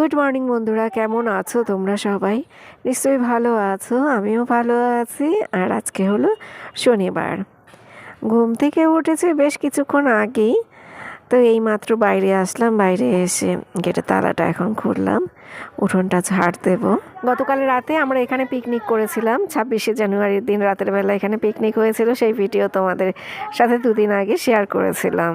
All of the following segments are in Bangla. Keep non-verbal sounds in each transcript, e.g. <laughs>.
গুড মর্নিং বন্ধুরা। কেমন আছো তোমরা সবাই? নিশ্চয়ই ভালো আছো, আমিও ভালো আছি। আর আজকে হলো শনিবার। ঘুম থেকে উঠেছে বেশ কিছুক্ষণ আগেই। তো এই মাত্র বাইরে আসলাম, বাইরে এসে গেটে তালাটা এখন খুললাম। উঠোনটা ঝাড় দেব। গতকাল রাতে আমরা এখানে পিকনিক করেছিলাম। ছাব্বিশে জানুয়ারির দিন রাতের বেলা এখানে পিকনিক হয়েছিল। সেই ভিডিও তোমাদের সাথে দুদিন আগে শেয়ার করেছিলাম।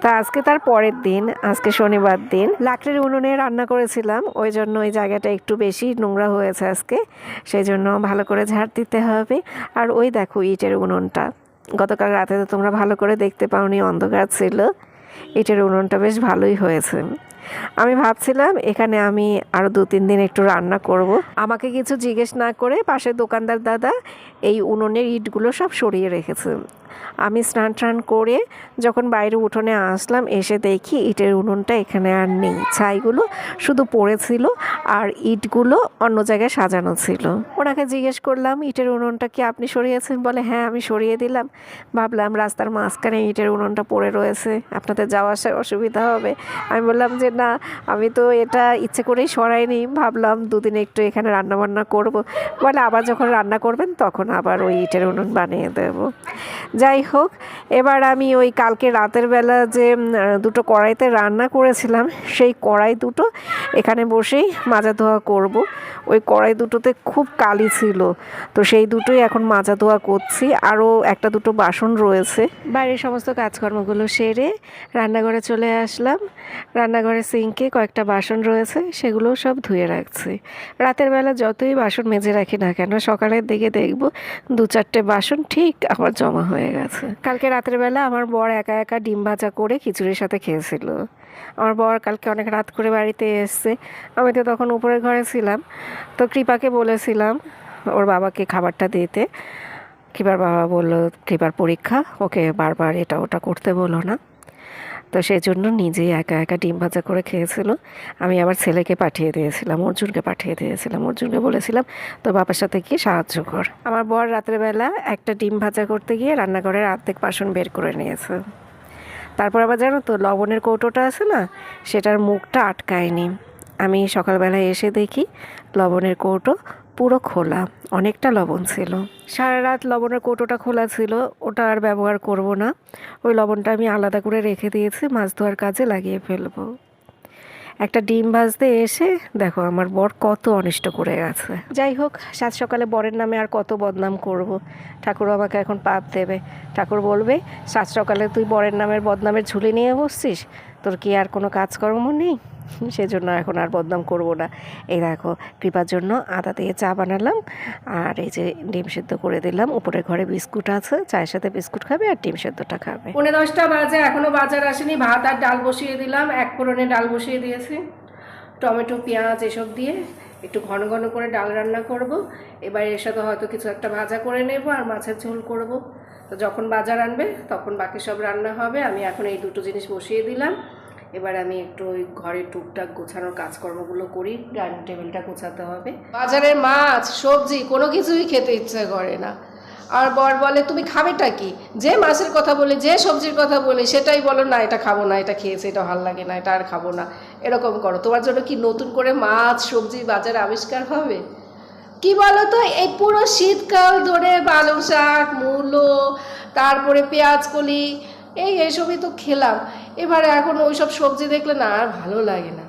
তা আজকে তার পরের দিন, আজকে শনিবার দিন। লাকড়ির উনুনে রান্না করেছিলাম, ওই জন্য ওই জায়গাটা একটু বেশি নোংরা হয়েছে আজকে। সেই জন্য ভালো করে ঝাড় দিতে হবে। আর ওই দেখো ইটের উনুনটা। গতকাল রাতে তো তোমরা ভালো করে দেখতে পাওনি, অন্ধকার ছিল। ইটের উনুনটা বেশ ভালোই হয়েছে। আমি ভাবছিলাম এখানে আমি আরও দু তিন দিন একটু রান্না করব। আমাকে কিছু জিজ্ঞেস না করে পাশের দোকানদার দাদা এই উনুনের ইটগুলো সব সরিয়ে রেখেছে। আমি স্নান টান করে যখন বাইরে উঠোনে আসলাম, এসে দেখি ইটের উনুনটা এখানে আর নেই। ছাইগুলো শুধু পড়েছিল আর ইটগুলো অন্য জায়গায় সাজানো ছিল। ওনাকে জিজ্ঞেস করলাম, ইটের উনুনটা কি আপনি সরিয়েছেন? বলে হ্যাঁ আমি সরিয়ে দিলাম। ভাবলাম, রাস্তার মাঝখানে ইটের উনুনটা পড়ে রয়েছে, আপনাদের যাওয়া আসায় অসুবিধা হবে। আমি বললাম যে, না, আমি তো এটা ইচ্ছে করেই সরাইনি। ভাবলাম, দুদিন একটু এখানে রান্না বান্না করব। বলে, আবার যখন রান্না করবেন, তখন আবার ওই ইটের উনুন বানিয়ে দেব। যাই হোক, এবার আমি ওই কালকে রাতের বেলা যে দুটো কড়াইতে রান্না করেছিলাম, সেই কড়াই দুটো এখানে বসেই মাজা ধোয়া করব। ওই কড়াই দুটোতে খুব কালি ছিল। তো সেই দুটোই এখন মাজা ধোয়া করছি। আরও একটা দুটো বাসন রয়েছে। বাইরের সমস্ত কাজকর্মগুলো সেরে রান্নাঘরে চলে আসলাম। রান্নাঘরে সিঙ্কে কয়েকটা বাসন রয়েছে সেগুলো সব ধুয়ে রাখছি। রাতের বেলা যতই বাসন মেজে রাখি না কেন, সকালের দিকে দেখব দু চারটে বাসন ঠিক আমার জমা হয়ে গেছে। কালকে রাতের বেলা আমার বর একা একা ডিম ভাজা করে খিচুড়ির সাথে খেয়েছিল। আমার বর কালকে অনেক রাত করে বাড়িতে এসছে। আমি তো তখন উপরের ঘরে ছিলাম। তো কৃপাকে বলেছিলাম ওর বাবাকে খাবারটা দিতে। কৃপার বাবা বলল, কৃপার পরীক্ষা, ওকে বারবার এটা ওটা করতে বলো না। তো সেই জন্য নিজেই একা একা ডিম ভাজা করে খেয়েছিল। আমি আবার ছেলেকে পাঠিয়ে দিয়েছিলাম, অর্জুনকে পাঠিয়ে দিয়েছিলাম। অর্জুনকে বলেছিলাম তো বাবার সাথে গিয়ে সাহায্য কর। আমার বর রাতের বেলা একটা ডিম ভাজা করতে গিয়ে রান্নাঘরের অর্ধেক বাসন বের করে নিয়েছে। তারপর আবার জানো তো লবণের কৌটোটা আছে না, সেটার মুখটা আটকায়নি। আমি সকালবেলায় এসে দেখি লবণের কৌটো পুরো খোলা, অনেকটা লবণ ছিল। সারা রাত লবণের কৌটোটা খোলা ছিল, ওটা আর ব্যবহার করব না। ওই লবণটা আমি আলাদা করে রেখে দিয়েছি, মাছ ধোয়ার কাজে লাগিয়ে ফেলব। একটা ডিম ভাজতে এসে দেখো আমার বর কত অনিষ্ট করে গেছে। যাই হোক, সাত সকালে বরের নামে আর কত বদনাম করব। ঠাকুর আমাকে এখন পাপ দেবে। ঠাকুর বলবে, সাত সকালে তুই বরের নামের বদনামের ঝুলি নিয়ে বসছিস? তোর কি আর কোনো কাজকর্ম নেই? <laughs> সেজন্য এখন আর বদনাম করব না। এই দেখো, কৃপার জন্য আদা দিয়ে চা বানালাম, আর এই যে ডিম সেদ্ধ করে দিলাম। উপরে ঘরে বিস্কুট আছে, চায়ের সাথে বিস্কুট খাবে আর ডিম সেদ্ধটা খাবে। পৌনে দশটা বাজে এখনও বাজার আসেনি। ভাত আর ডাল বসিয়ে দিলাম। এক ফোড়নে ডাল বসিয়ে দিয়েছি। টমেটো, পেঁয়াজ এসব দিয়ে একটু ঘন ঘন করে ডাল রান্না করব। এবার এর সাথে হয়তো কিছু একটা ভাজা করে নেব আর মাছের ঝোল করব। তো যখন বাজার আনবে, তখন বাকি সব রান্না হবে। আমি এখন এই দুটো জিনিস বসিয়ে দিলাম। এবার আমি একটু ওই ঘরে টুকটাক গোছানোর কাজকর্মগুলো করি, ডাইনিং টেবিলটা গোছাতে হবে। বাজারের মাছ, সবজি, কোনো কিছুই খেতে ইচ্ছে করে না। আর বর বলে, তুমি খাবেটা কি? যে মাছের কথা বলি, যে সবজির কথা বলি, সেটাই বলো, না, এটা খাব না, এটা খেয়েছে, এটা ভালো লাগে না, এটা আর খাব না। এরকম করো। তোমার জন্য কি নতুন করে মাছ, সবজি বাজারে আবিষ্কার হবে? কি বলো তো এই পুরো শীতকাল ধরে পালং শাক, মূলো, তারপরে পেঁয়াজ, কলি, এই, এইসবই তো খেলাম। এবারে এখন ওই সব সবজি দেখলে না আর ভালো লাগে না।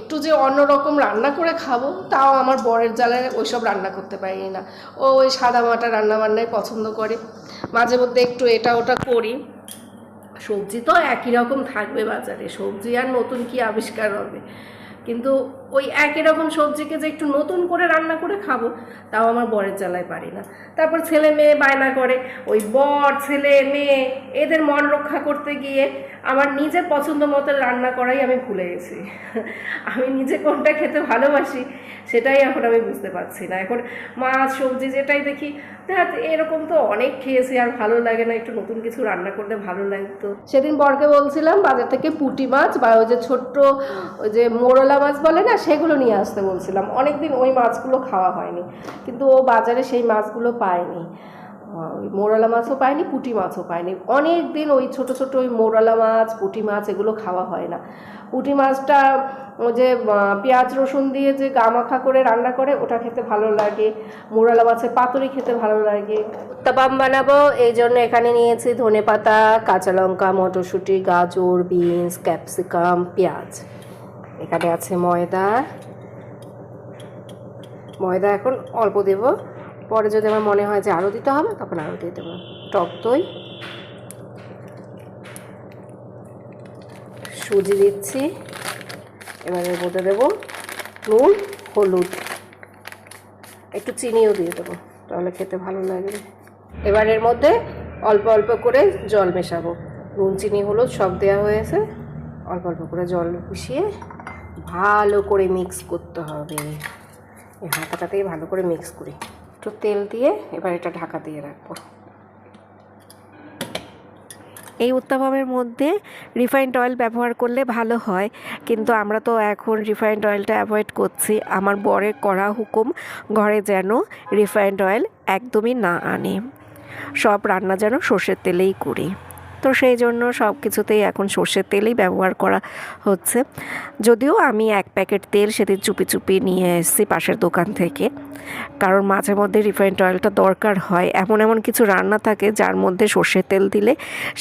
একটু যে অন্যরকম রান্না করে খাব, তাও আমার বরের জ্বালায় ওইসব রান্না করতে পারি না। ও ওই সাদা মাটা রান্না বান্নাই পছন্দ করে। মাঝে মধ্যে একটু এটা ওটা করি। সবজি তো একই রকম থাকবে বাজারে, সবজি আর নতুন কি আবিষ্কার হবে? কিন্তু ওই একই রকম সবজিকে যে একটু নতুন করে রান্না করে খাব, তাও আমার বরের জ্বালায় পারি না। তারপর ছেলে মেয়ে বায়না করে, ওই বর, ছেলে, মেয়ে, এদের মন রক্ষা করতে গিয়ে আমার নিজের পছন্দ মতো রান্না করাই আমি ভুলে গেছি। আমি নিজে কোনটা খেতে ভালোবাসি, সেটাই এখন আমি বুঝতে পারছি না। এখন মাছ, সবজি যেটাই দেখি, দেখ, এরকম তো অনেক খেয়েছি, আর ভালো লাগে না একটু নতুন কিছু রান্না করলে ভালো লাগতো। সেদিন বরকে বলছিলাম, বাজার থেকে পুঁটি মাছ, বা ওই যে ছোট্ট, ওই যে মোরলা মাছ বলে না, সেগুলো নিয়ে আসতে বলছিলাম। অনেকদিন ওই মাছগুলো খাওয়া হয়নি, কিন্তু ও বাজারে সেই মাছগুলো পায়নি। ওই মোরালা মাছও পায়নি, পুঁটি মাছও পায়নি। অনেক দিন ওই ছোট ছোট ওই মোরালা মাছ, পুঁটি মাছ এগুলো খাওয়া হয় না। পুঁটি মাছটা যে পেঁয়াজ, রসুন দিয়ে যে গামাখা করে রান্না করে, ওটা খেতে ভালো লাগে। মোরালা মাছের পাতুরি খেতে ভালো লাগে। উত্তাপাম বানাবো, এই জন্য এখানে নিয়েছি ধনে পাতা কাঁচা লঙ্কা, মটরশুঁটি, গাজর, বিনস, ক্যাপসিকাম, পেঁয়াজ। এখানে আছে ময়দা। ময়দা এখন অল্প দেব। পরে যদি আমার মনে হয় যে আরও দিতে হবে, তখন আরও দিয়ে দেবো। টক দই। সুজি দিচ্ছি। এবার মধ্যে দেবো নুন, হলুদ। একটু চিনিও দিয়ে দেবো, তাহলে খেতে ভালো লাগবে এবার এর মধ্যে অল্প অল্প করে জল মেশাবো। নুন, চিনি, হলুদ সব দেওয়া হয়েছে অল্প অল্প করে জল মিশিয়ে ভালো করে মিক্স করতে হবে। হাতাটাতেই ভালো করে মিক্স করি। একটু তেল দিয়ে এবার এটা ঢাকা দিয়ে রাখব। এই উত্তাপমের মধ্যে রিফাইন্ড অয়েল ব্যবহার করলে ভালো হয়। কিন্তু আমরা তো এখন রিফাইন্ড অয়েলটা অ্যাভয়েড করছি। আমার বরের করা হুকুম, ঘরে যেন রিফাইন্ড অয়েল একদমই না আনে। সব রান্না যেন সর্ষের তেলেই করি। তো সেই জন্য সব কিছুতেই এখন সর্ষের তেলই ব্যবহার করা হচ্ছে। যদিও আমি এক প্যাকেট তেল সেদিন চুপি চুপি নিয়ে এসেছি পাশের দোকান থেকে। কারণ মাঝে মধ্যে রিফাইন্ড অয়েলটা দরকার হয়। এমন এমন কিছু রান্না থাকে যার মধ্যে সর্ষের তেল দিলে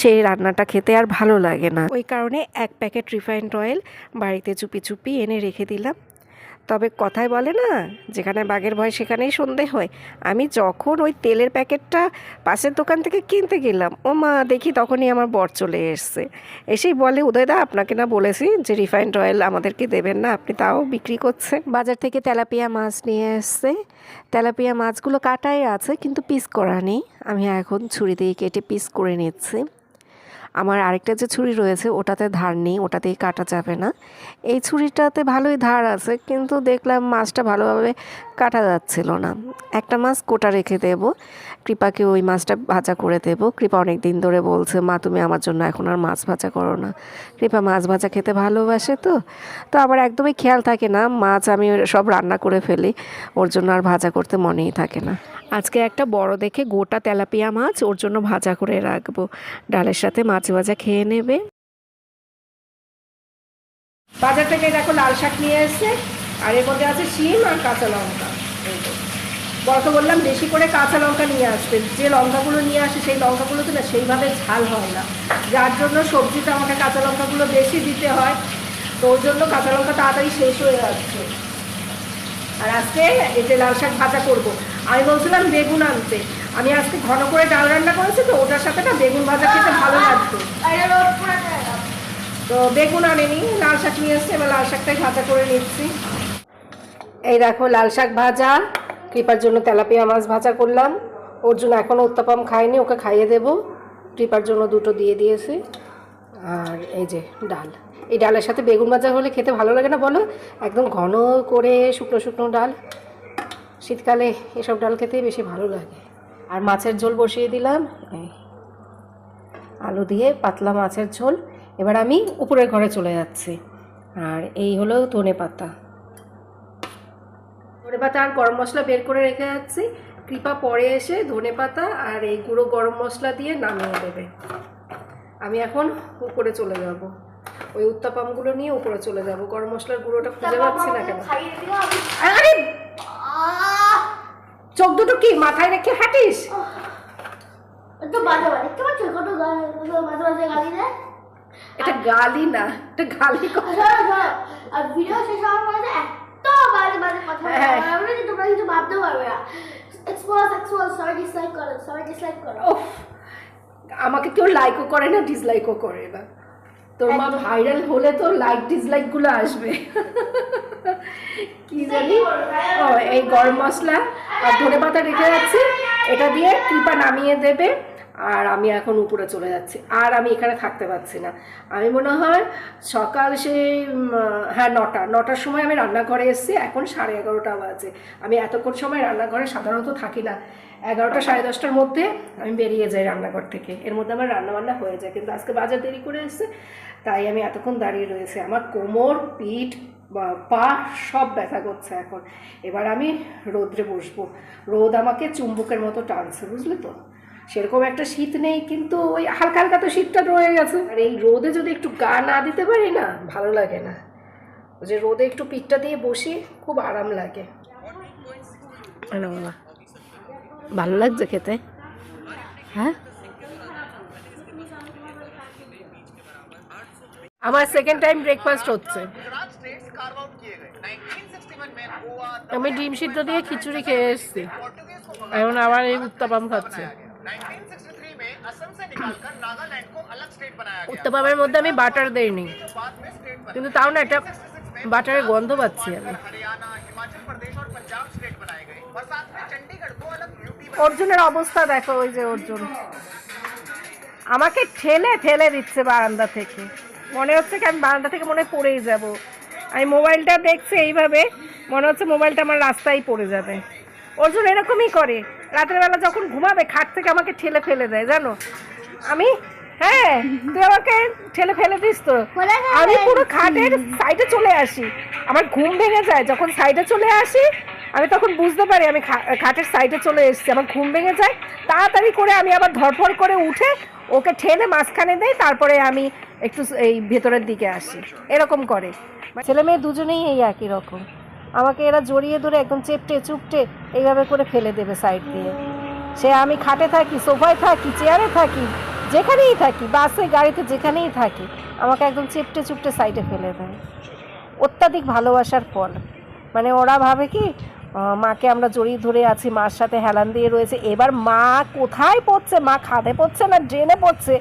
সেই রান্নাটা খেতে আর ভালো লাগে না। ওই কারণে এক প্যাকেট রিফাইন্ড অয়েল বাড়িতে চুপি চুপি এনে রেখে দিলাম। তবে কথায় বলে না, যেখানে বাঘের ভয় সেখানেই সন্ধে হয়। আমি যখন ওই তেলের প্যাকেটটা পাশের দোকান থেকে কিনতে গেলাম, ও মা, দেখি তখনই আমার বর চলে এসছে। এসেই বলে উদয়দা আপনাকে না বলেছি যে রিফাইন্ড অয়েল আমাদেরকে দেবেন না, আপনি তাও বিক্রি করছেন? বাজার থেকে তেলাপিয়া মাছ নিয়ে এসছে। তেলাপিয়া মাছগুলো কাটাই আছে, কিন্তু পিস করা নেই। আমি এখন ছুরি দিয়ে কেটে পিস করে নিচ্ছি। আমার আরেকটা যে ছুরি রয়েছে, ওটাতে ধার নেই, ওটাতেই কাটা যাবে না। এই ছুরিটাতে ভালোই ধার আছে, কিন্তু দেখলাম মাছটা ভালোভাবে কাটা যাচ্ছিল না। একটা মাছ কোটা রেখে দেব। কৃপাকে ওই মাছটা ভাজা করে দেব। কৃপা অনেক দিন ধরে বলছে, মা, তুমি আমার জন্য এখন আর মাছ ভাজা করো না। কৃপা মাছ ভাজা খেতে ভালোবাসে তো? তো আমার একদমই খেয়াল থাকে না, মাছ আমি সব রান্না করে ফেলি। ওর জন্য আর ভাজা করতে মনেই থাকে না। আজকে একটা বড় দেখে গোটা তেলাপিয়া মাছ ওর জন্য ভাজা করে রাখব। ডালের সাথে মাছ ভাজা খেয়ে নেবে। বাজার থেকে দেখো লাল শাক নিয়ে এসছে, আর এর মধ্যে আছে শিম আর কাঁচা লঙ্কা। তো। বড়কে বললাম, বেশি করে কাঁচা লঙ্কা নিয়ে আসবে। যে লঙ্কাগুলো নিয়ে আসে সেই লঙ্কাগুলোতে না সেইভাবে ঝাল হয় না। যার জন্য সবজিতে আমাকে কাঁচা লঙ্কাগুলো বেশি দিতে হয়, তো ওই জন্য কাঁচা লঙ্কা তাড়াতাড়ি শেষ হয়ে যাচ্ছে। আর আজকে এতে লাল শাক ভাজা করব, আমি বলছিলাম বেগুন আনতে। আমি আজকে ঘন করে ডাল রান্না করেছি তো ওটার সাথে না বেগুন ভাজা খেতে ভালো লাগতো। তো বেগুন আনেনি লাল শাক নিয়ে এসছে এবার লাল শাকটাই ভাজা করে নিচ্ছি। এই দেখো লাল শাক ভাজা কৃপার জন্য তেলাপিয়া মাছ ভাজা করলাম। ওর জন্য এখনও উত্তাপাম খাইনি ওকে খাইয়ে দেব। কৃপার জন্য দুটো দিয়ে দিয়েছি। আর এই যে ডাল। এই ডালের সাথে বেগুন ভাজা হলে খেতে ভালো লাগে না বলো? একদম ঘন করে শুকনো শুকনো ডাল। শীতকালে এসব ডাল খেতে বেশি ভালো লাগে। আর মাছের ঝোল বসিয়ে দিলাম। আলু দিয়ে পাতলা মাছের ঝোল। এবার আমি উপরের ঘরে চলে যাচ্ছি। আর এই হলো ধনে পাতা। ধনে পাতা আর গরম মশলা বের করে রেখে যাচ্ছি। কৃপা পরে এসে ধনে পাতা আর এই গুঁড়ো গরম মশলা দিয়ে নামিয়ে দেবে। আমি এখন উপরে চলে যাব। ওই উত্তাপামগুলো নিয়ে উপরে চলে যাব। গরম মশলার গুঁড়োটা খুঁজে পাচ্ছি না কেন? আরে চোখ দুটো কি মাথায় রেখে হাঁটিস? তো বাজে বাজে দেখতে পাচ্ছ কত গা- মাঝে মাঝে গালি দেয়? এটা গালি না এটা গালি আর ভিডিও শেষ হওয়ার পরে এত বাজে বাজে কথা বলে, হ্যাঁ। যে তোমরা কিছু ভাবতে পারবে না। এক্সপোজ এক্সপোজ সবাই ডিসলাইক করো সবাই ডিসলাইক করো। আমাকে কেউ লাইকও করে না ডিসলাইকও করে না। তোর মা ভাইরাল হলে তো লাইক ডিসলাইকগুলো আসবে। কি জানি? এই গরম মশলা আর ধনে পাতা রেখে যাচ্ছি। এটা দিয়ে কৃপা নামিয়ে দেবে। আর আমি এখন উপরে চলে যাচ্ছি। আর আমি এখানে থাকতে পারছি না। আমি মনে হয় সকাল সেই হ্যাঁ নটা। নটার সময় আমি রান্নাঘরে এসেছি। এখন সাড়ে এগারোটা বাজে। আমি এতক্ষণ সময় রান্নাঘরে সাধারণত থাকি না। এগারোটা সাড়ে দশটার মধ্যে আমি বেরিয়ে যাই রান্নাঘর থেকে। এর মধ্যে আমার রান্নাবান্না হয়ে যায় কিন্তু আজকে বাজার দেরি করে এসেছে তাই আমি এতক্ষণ দাঁড়িয়ে রয়েছি। আমার কোমর পিঠ বা পা সব ব্যথা করছে এখন। এবার আমি রোদ্রে বসবো। রোদ আমাকে চুম্বকের মতো টানছে বুঝলি তো? সেরকম একটা শীত নেই কিন্তু ওই হালকা হালকা তো শীতটা রয়ে গেছে। আর এই রোদে যদি একটু গা না দিতে পারি না ভালো লাগে না। ওই যে রোদে একটু পিঠটা দিয়ে বসি খুব আরাম লাগে। বাবা। ভালো লাগছে খেতে। হ্যাঁ? আমার সেকেন্ড টাইম ব্রেকফাস্ট হচ্ছে। আমি ডিম সিদ্ধ দিয়ে খিচুড়ি খেয়ে এসেছি। এখন আবার এই উত্তাপাম খাচ্ছে। উত্তাপামের মধ্যে আমি বাটার দেইনি। কিন্তু তাও না একটা বাটারের গন্ধ পাচ্ছি আমি। অর্জুনের অবস্থা দেখো ওই যে অর্জুন। আমাকে ঠেলে ঠেলে দিচ্ছে বারান্দা থেকে। মনে হচ্ছে কি আমি বারান্দা থেকে মনে পড়েই যাব। আমি মোবাইলটা দেখছি এইভাবে মনে হচ্ছে মোবাইলটা আমার রাস্তায় পড়ে যাবে। অর্জুন এরকমই করে। রাতের বেলা যখন ঘুমাবে খাট থেকে আমাকে ঠেলে ফেলে দেয় জানো? আমি হ্যাঁ তুই আমাকে ঠেলে ফেলে দিস তো? আমি পুরো খাটের সাইডে চলে আসি। আমার ঘুম ভেঙে যায়। যখন সাইডে চলে আসি আমি তখন বুঝতে পারি, আমি খাটের সাইডে চলে এসেছি, আমার ঘুম ভেঙে যায়। তাড়াতাড়ি করে আমি আবার ধরফর করে উঠে ওকে ঠেলে মাঝখানে দেয় তারপরে আমি একটু এই ভেতরের দিকে আসি। এরকম করে। ছেলে মেয়ে দুজনেই এই একই রকম। আমাকে এরা জড়িয়ে ধরে একদম চেপটে চুপটে এইভাবে করে ফেলে দেবে সাইড দিয়ে। সে আমি খাটে থাকি, সোফায় থাকি, চেয়ারে থাকি, যেখানেই থাকি, বাসে, গাড়িতে যেখানেই থাকি, আমাকে একদম চেপটে চুপটে সাইডে ফেলে দেয়। অত্যাধিক ভালোবাসার ফল। মানে ওরা ভাবে কি মাকে আমরা জড়িয়ে ধরে আছি, মার সাথে হেলান দিয়ে রয়েছে। এবার মা কোথায় পড়ছে? মা খাদে পড়ছে না ড্রেনে পড়ছে?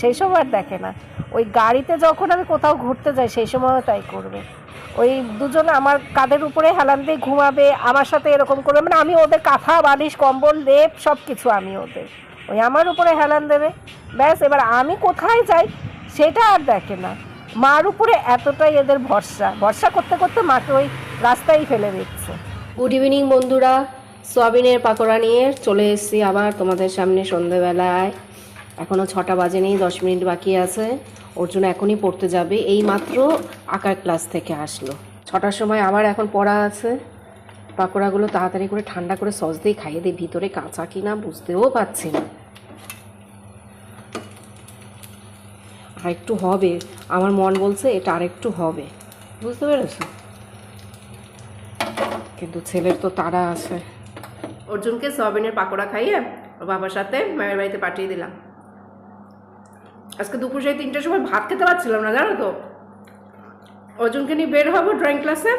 সেই সময় আর দেখে না। ওই গাড়িতে যখন আমি কোথাও ঘুরতে যাই, সেই সময়ও তাই করবে। ওই দুজন আমার কাদের উপরে হেলান দিয়ে ঘুমাবে, আমার সাথে এরকম করবে। মানে আমি ওদের কাঁথা, বালিশ, কম্বল, লেপ সব কিছু আমি ওদের। ওই আমার উপরে হেলান দেবে। ব্যাস, এবার আমি কোথায় যাই সেটা আর দেখে না। মার উপরে এতটাই এদের ভরসা। ভরসা করতে করতে মাকে ওই রাস্তায় ফেলে দিচ্ছে। গুড ইভিনিং বন্ধুরা। সোয়াবিনের পাকোড়া নিয়ে চলে এসেছি আবার তোমাদের সামনে সন্ধেবেলায়। এখনও ছটা বাজে নেই দশ মিনিট বাকি আছে। ওর জন্য এখনই পড়তে যাবে এই মাত্র আঁকার ক্লাস থেকে আসলো। ছটার সময় আবার এখন পড়া আছে। পাকোড়াগুলো তাড়াতাড়ি করে ঠান্ডা করে সস দিয়ে খাইয়ে দিই। ভিতরে কাঁচা কিনা বুঝতেও পারছি না। আর একটু হবে। আমার মন বলছে এটা আরেকটু হবে। বুঝতে পেরেছ? কিন্তু ছেলের তো তারা আছে। অর্জুনকে সয়াবিনের পাকোড়া খাইয়ে ওর বাবার সাথে মায়ের বাড়িতে পাঠিয়ে দিলাম। আজকে দুপুর সেই তিনটের সময় ভাত খেতে পারছিলাম না, জানো তো? অর্জুনকে নিয়ে বের হব ড্রয়িং ক্লাসে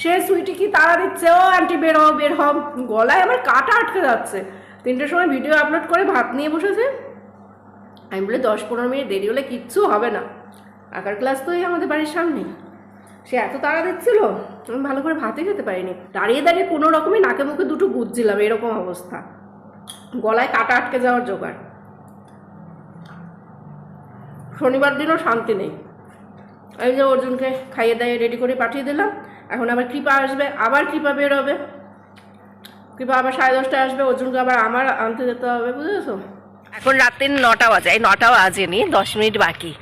সে সুইটি কি তারা দিচ্ছে? ও আন্টি বের হও বের হও। গলায় আমার কাটা আটকে যাচ্ছে। তিনটের সময় ভিডিও আপলোড করে ভাত নিয়ে বসেছে। আমি বলে, দশ পনেরো মিনিট দেরি হলে কিচ্ছু হবে না। আঁকার ক্লাস তো এই আমাদের বাড়ির সামনেই। সে এত তাড়া দিচ্ছিল, আমি ভালো করে ভাতই খেতে পারিনি। দাঁড়িয়ে দাঁড়িয়ে কোনো রকমে নাকে মুখে দুটো বুঝছিলাম এরকম অবস্থা। গলায় কাটা আটকে যাওয়ার জোগাড়। শনিবার দিনও শান্তি নেই। এই যে অর্জুনকে খাইয়ে দাইয়ে রেডি করে পাঠিয়ে দিলাম, এখন আবার কৃপা আসবে, আবার কৃপা বেরোবে। কৃপা আবার সাড়ে দশটায় আসবে, অর্জুনকে আবার আমার আনতে যেতে হবে, বুঝেছ? এখন রাত্রির নটা বাজে, এই নটা বাজেনি, দশ মিনিট বাকি।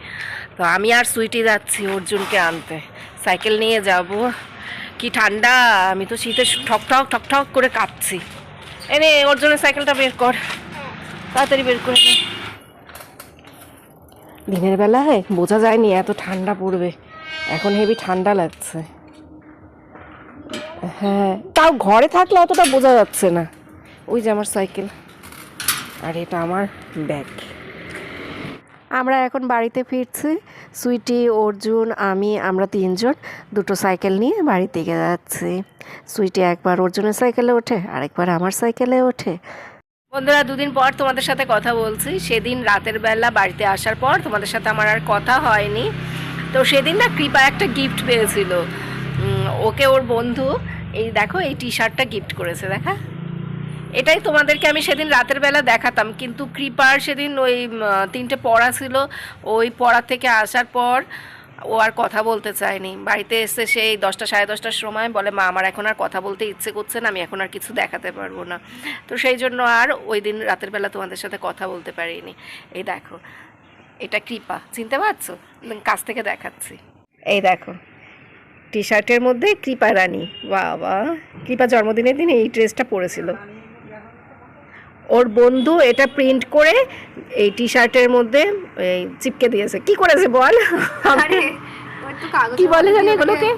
তো আমি আর সুইটি যাচ্ছি অর্জুনকে আনতে। সাইকেল নিয়ে যাব। কি ঠান্ডা, আমি তো শীতে ঠক ঠক ঠক ঠক করে কাঁপছি। এনে ওর জন্য সাইকেলটা বের কর। তাড়াতাড়ি বের করে দিনের বেলায় বোঝা যায়নি এত ঠান্ডা পড়বে। এখন হেভি ঠান্ডা লাগছে। হ্যাঁ তাও ঘরে থাকলে অতটা বোঝা যাচ্ছে না। ওই যে আমার সাইকেল। আর এটা আমার ব্যাগ। আমরা এখন বাড়িতে ফিরছি। সুইটি, অর্জুন, আমি, আমরা তিনজন দুটো সাইকেল নিয়ে বাড়ির দিকে যাচ্ছি। সুইটি একবার অর্জুনের সাইকেলে ওঠে, আরেকবার আমার সাইকেলে ওঠে। বন্ধুরা, দুদিন পর তোমাদের সাথে কথা বলছি। সেদিন রাতের বেলা বাড়িতে আসার পর তোমাদের সাথে আমার আর কথা হয়নি। তো সেদিন না কৃপা একটা গিফট পেয়েছিল। ওকে ওর বন্ধু, এই দেখো, এই টি শার্টটা গিফট করেছে, দেখা? এটাই তোমাদেরকে আমি সেদিন রাতের বেলা দেখাতাম, কিন্তু কৃপার সেদিন ওই তিনটে পড়া ছিল, ওই পড়া থেকে আসার পর ও আর কথা বলতে চায়নি। বাড়িতে এসে সেই দশটা সাড়ে দশটার সময় বলে, মা, আমার এখন আর কথা বলতে ইচ্ছে করছে না, আমি এখন আর কিছু দেখাতে পারব না। তো সেই জন্য আর ওই দিন রাতের বেলা তোমাদের সাথে কথা বলতে পারিনি। এই দেখো, এটা কৃপা, চিনতে পারছ? কাছ থেকে দেখাচ্ছি। এই দেখো টি শার্টের মধ্যে কৃপা রানী। বাবা, কৃপা জন্মদিনের দিন এই ড্রেসটা পরেছিল। ওর বন্ধু এটা প্রিন্ট করে এই টি শার্টের মধ্যে এই চিপকে দিয়েছে। কি করেছে বল? কি বলে জানি এগুলোকে?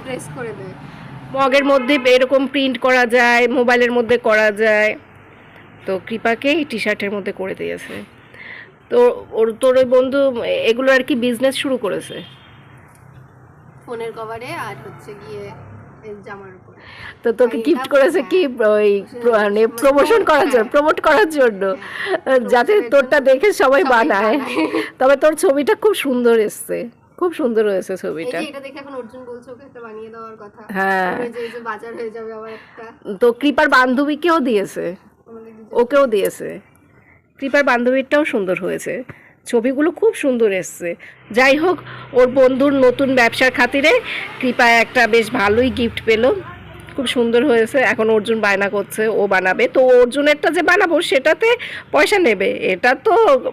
মগের মধ্যে এরকম প্রিন্ট করা যায় মোবাইলের মধ্যে করা যায়। তো কৃপাকে এই টি শার্টের মধ্যে করে দিয়েছে। তো ওর তোর ওই বন্ধু এগুলো আর কি বিজনেস শুরু করেছে? ফোনের কভারে আর হচ্ছে গিয়ে জামার উপর। তো তোকে গিফট করেছে কি ওই মানে প্রমোশন করার জন্য প্রমোট করার জন্য। যাতে তোরটা দেখে সবাই বানায়। তবে তোর ছবিটা খুব সুন্দর এসছে। খুব সুন্দর হয়েছে ছবিটা। এটা দেখে এখন অর্জুন বলছে ওকে একটা বানিয়ে দেওয়ার কথা। হ্যাঁ। যে বাজার হয়ে যাবে আবার একটা। তো কৃপার বান্ধবীকেও দিয়েছে। ওকেও দিয়েছে। কৃপার বান্ধবীরটাও সুন্দর হয়েছে। ছবিগুলো খুব সুন্দর এসছে। যাই হোক, ওর বন্ধুর নতুন ব্যবসার খাতিরে কৃপায় একটা বেশ ভালোই গিফট পেল। খুব সুন্দর হয়েছে। এখন অর্জুন বায়না করছে, ও বানাবে। তো অর্জুনেরটা যে বানাবো, সেটাতে পয়সা নেবে। এটা তো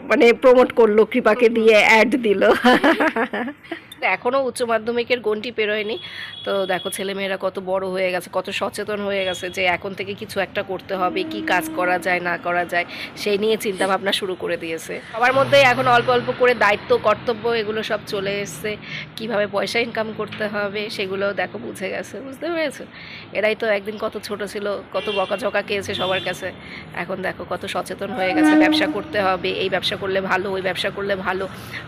মানে প্রমোট করল, কৃপাকে দিয়ে অ্যাড দিল। <laughs> এখনও উচ্চ মাধ্যমিকের গন্ডি পেরোয়নি। তো দেখো, ছেলেমেয়েরা কত বড় হয়ে গেছে, কত সচেতন হয়ে গেছে যে এখন থেকে কিছু একটা করতে হবে, কি কাজ করা যায়, না করা যায়, সেই নিয়ে চিন্তা ভাবনা শুরু করে দিয়েছে। সবার মধ্যে এখন অল্প অল্প করে দায়িত্ব, কর্তব্য, এগুলো সব চলে এসছে। কীভাবে পয়সা ইনকাম করতে হবে সেগুলো দেখো বুঝে গেছে, বুঝতে পেরেছ? এরাই তো একদিন কত ছোট ছিল, কত বকাঝকা খেয়েছে সবার কাছে। এখন দেখো, কত সচেতন হয়ে গেছে, ব্যবসা করতে হবে, এই ব্যবসা করলে ভালো, ওই ব্যবসা করলে ভালো,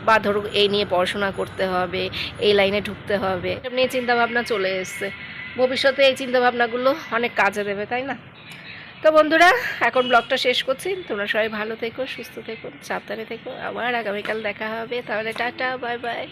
বা ধরো এই নিয়ে পড়াশোনা করতে হবে এই লাইনে ঢুকতে হবে। এমনি চিন্তাভাবনা চলে এসছে। ভবিষ্যতে এই চিন্তাভাবনাগুলো অনেক কাজে দেবে, তাই না? তো বন্ধুরা, এখন ব্লগটা শেষ করছি। তোমরা সবাই ভালো থেকো, সুস্থ থেকো, সাবধানে থেকো। আবার আগামীকাল দেখা হবে। তাহলে টাটা, বাই বাই।